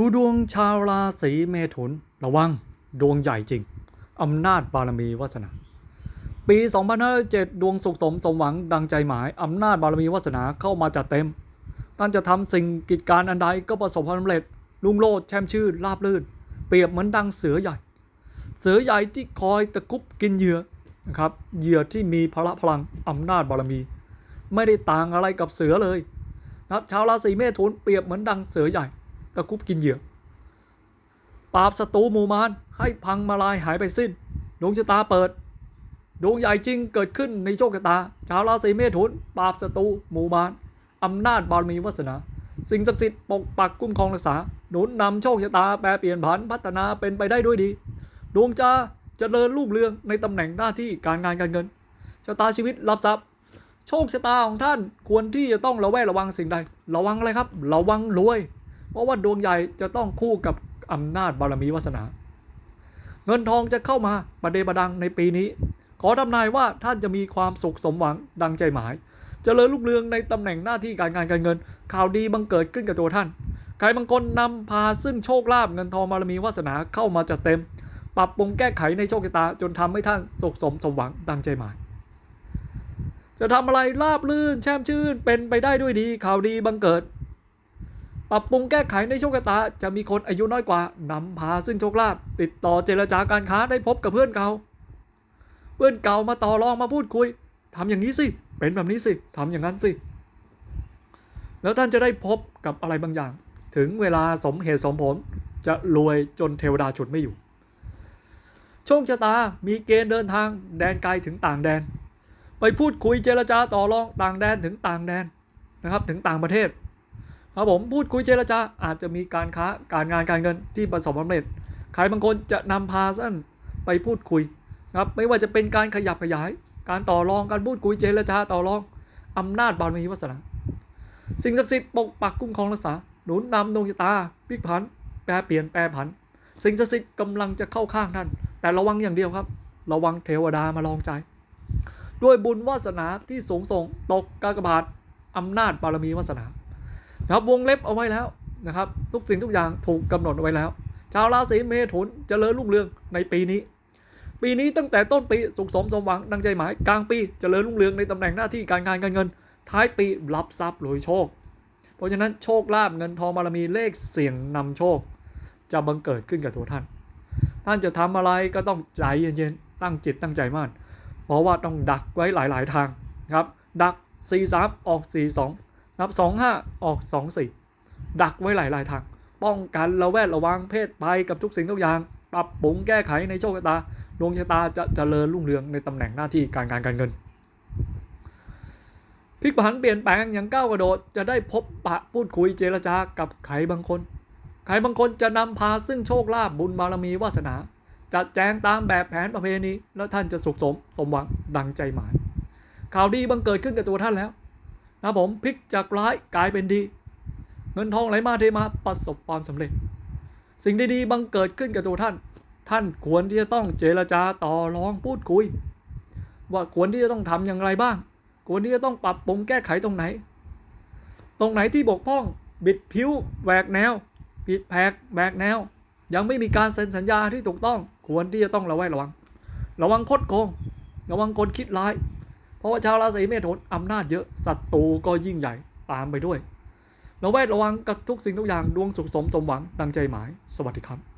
ดูดวงชาวราศีเมถุนระวัง ดวงใหญ่จริง อำนาจบารมีวาสนา ปี 2007 ดวงสุขสมสมหวังดังใจหมาย อำนาจบารมีวาสนาเข้ามาจัดเต็มท่านจะทำสิ่งกิจการอันใดก็ประสบความสำเร็จรุ่งโรจน์แช่มชื่นราบรื่น เปรียบเหมือนดังเสือใหญ่ เสือใหญ่ที่คอยตะคุบกินเหยื่อนะครับเหยื่อที่มีพละพลังอำนาจบารมี ไม่ได้ต่างอะไรกับเสือเลยนะครับชาวราศีเมถุนเปรียบเหมือนดังเสือใหญ่ ตะคุบกินเหยื่อปราบศัตรูหมู่มารให้พังมาลายหายไปสิ้น ดวงชะตาเปิด ดวงใหญ่จริงเกิดขึ้นในโชคชะตา ชาวราศีเมถุน ปราบศัตรูหมู่มารอำนาจบารมีวาสนา สิ่งศักดิ์สิทธิ์ปกปักคุ้มครองรักษา หนุนนำโชคชะตาแปรเปลี่ยนผันพัฒนาเป็นไปได้ด้วยดี ดวงจะเจริญรุ่งเรืองในตำแหน่งหน้าที่การงานการเงิน ชะตาชีวิตรับทรัพย์ โชคชะตาของท่านควรที่จะต้องระแวดระวังสิ่งใด ระวังอะไรครับ ระวังรวย เพราะว่าดวงใหญ่จะต้องคู่กับอำนาจบารมีวาสนา เงินทองจะเข้ามาประเดประดังในปีนี้ ขอทำนายว่าท่านจะมีความสุขสมหวังดังใจหมายเจริญรุ่งเรืองในตำแหน่งหน้าที่การงานการเงิน ข่าวดีบังเกิดขึ้นกับตัวท่าน ใครบางคนนำพาซึ่งโชคลาภเงินทองบารมีวาสนาเข้ามาจัดเต็ม ปรับปรุงแก้ไขในโชคชะตาจนทำให้ท่านสุขสมสมหวังดังใจหมายจะทำอะไรราบลื่นแช่มชื่นเป็นไปได้ด้วยดีข่าวดีบังเกิด ปรับปรุงแก้ไขในโชคชะตาจะมีคนอายุน้อยกว่านำพาซึ่งโชคลาภติดต่อเจรจาการค้าได้พบกับเพื่อนเก่า เพื่อนเก่ามาต่อรองมาพูดคุยทำอย่างนี้สิ เป็นแบบนี้สิทำอย่างนั้นสิ แล้วท่านจะได้พบกับอะไรบางอย่าง ถึงเวลาสมเหตุสมผลจะรวยจนเทวดาฉุดไม่อยู่ โชคชะตามีเกณฑ์เดินทางแดนไกลถึงต่างแดน ไปพูดคุยเจรจาต่อรองต่างแดนถึงต่างแดนนะครับ ถึงต่างประเทศ ครับผมพูดคุยเจรจาอาจจะมีการค้าการงานการเงินที่ประสบความสำเร็จใครบางคนจะนำพาท่านไปพูดคุยครับไม่ว่าจะเป็นการขยับขยาย การต่อรองการพูดคุยเจรจาต่อรองอำนาจบารมีวาสนา สิ่งศักดิ์สิทธิ์ปกปักคุ้มครองรักษาหนุนนำดวงชะตาพลิกผัน แปรเปลี่ยนแปรผัน สิ่งศักดิ์สิทธิ์กำลังจะเข้าข้างท่าน แต่ระวังอย่างเดียวครับ ระวังเทวดามาลองใจ ด้วยบุญวาสนาที่สูงส่งตกกากบาทอำนาจบารมีวาสนา นะครับวงเล็บเอาไว้แล้วนะครับทุกสิ่งทุกอย่างถูกกำหนดเอาไว้แล้ว ชาวราศีเมถุนจเจริญรุ่งเรืองในปีนี้ ปีนี้ตั้งแต่ต้นปีสุขสมสมหวังดังใจหมายกลางปีจเจริญรุ่งเรืองในตำแหน่งหน้าที่การงานการเงิน ท้ายปีรับทรัพย์รวยโชค เพราะฉะนั้นโชคลาภเงินทองบารมีเลขเสี่ยงนำโชค จะบังเกิดขึ้นกับตัวท่าน ท่านจะทำอะไรก็ต้องใจเย็นๆตั้งจิตตั้งใจมั่นเพราะว่าต้องดักไว้หลาย ๆ ทางครับดัก 4 3 ออก 4 2 นับ2 5ออก2 4ดักไว้หลาย ๆ ทาง ป้องกันระแวดระวังเพศภัยกับทุกสิ่งทุกอย่าง ปรับปรุงแก้ไขในโชคชะตาดวงชะตาจะเจริญรุ่งเรืองในตำแหน่งหน้าที่การงานการเงินพลิกผันเปลี่ยนแปลงอย่างก้าวกระโดดจะได้พบปะพูดคุยเจรจากับใครบางคน ใครบางคนจะนำพาซึ่งโชคลาภบุญบารมีวาสนา จัดแจงตามแบบแผนประเพณี แล้วท่านจะสุขสมสมหวังดังใจหมายข่าวดีบังเกิดขึ้นกับตัวท่านแล้ว นะผมพลิกจากร้ายกลายเป็นดี เงินทองไหลมาเทมาประสบความสำเร็จ สิ่งดีๆบังเกิดขึ้นกับตัวท่าน ท่านควรที่จะต้องเจรจาต่อรองพูดคุย ว่าควรที่จะต้องทำอย่างไรบ้าง ควรที่จะต้องปรับปรุงแก้ไขตรงไหน ตรงไหนที่บกพร่องบิดผิวแหวกแนวผิดแผกแหวกแนว ยังไม่มีการเซ็นสัญญาที่ถูกต้อง ควรที่จะต้องระแวดระวัง ระวังคดโกง ระวังคนคิดร้าย เพราะว่าชาวราศีเมถุนอำนาจเยอะศัตรูก็ยิ่งใหญ่ตามไปด้วย เราแวดระวังกับทุกสิ่งทุกอย่างดวงสุขสมสมหวังดังใจหมาย สวัสดีครับ